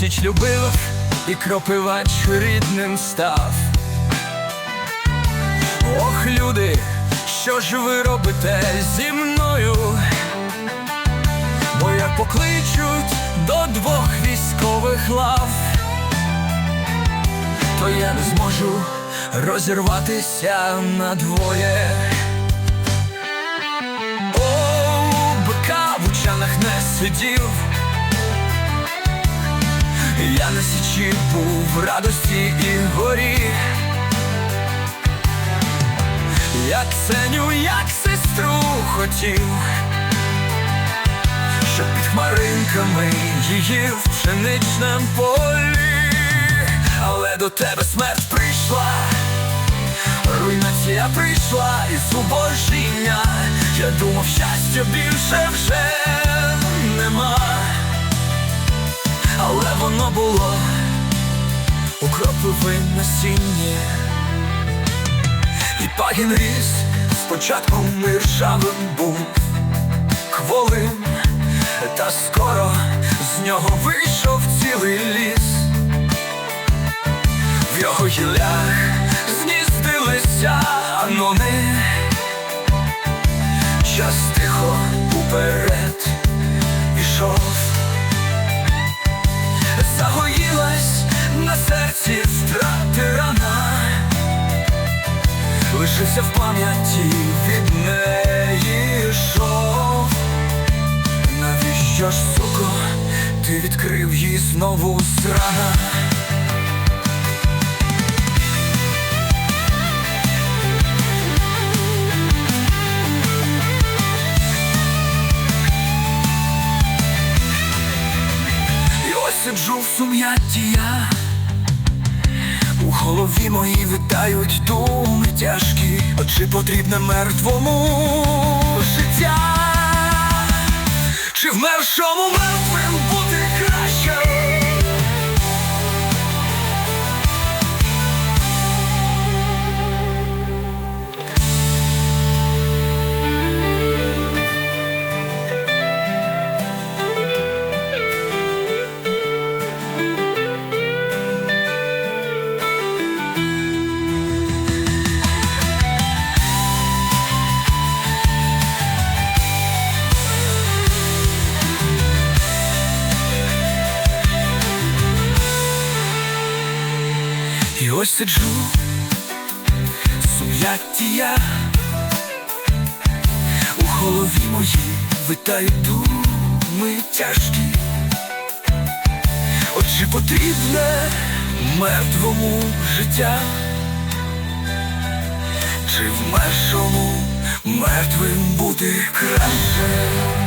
січ любив і кропивач рідним став. Ох, люди, що ж ви робите зі мною? Бо як покличуть до двох військових лав, то я не зможу розірватися надвоє. О, бика в учанах не сидів. Я на січі був в радості і горі. Як Сеню, як сестру хотів, щоб під хмаринками її в пшеничнем полі, але до тебе смерть прийшла, руйнація прийшла і зубожіння. Я думав, щастя більше вже нема, воно було. У кропиве насіння. І пагін ріс. Спочатку миршавим був. Кволим, та скоро з нього вийшов цілий ліс. В його гіллях зніздилися серці втрати рана. Лишився в пам'яті від неї шов. Навіщо ж, суко, ти відкрив її знову ось сиджу в сум'ятті я голові моїй витають думи тяжкі, а чи потрібне мертвому життя? Чи вмершому мертвим ось сиджу, сум'ятті я у голові моїй витають думи тяжкі. От чи потрібне мертвому життя? Чи вмершому мертвим бути краще?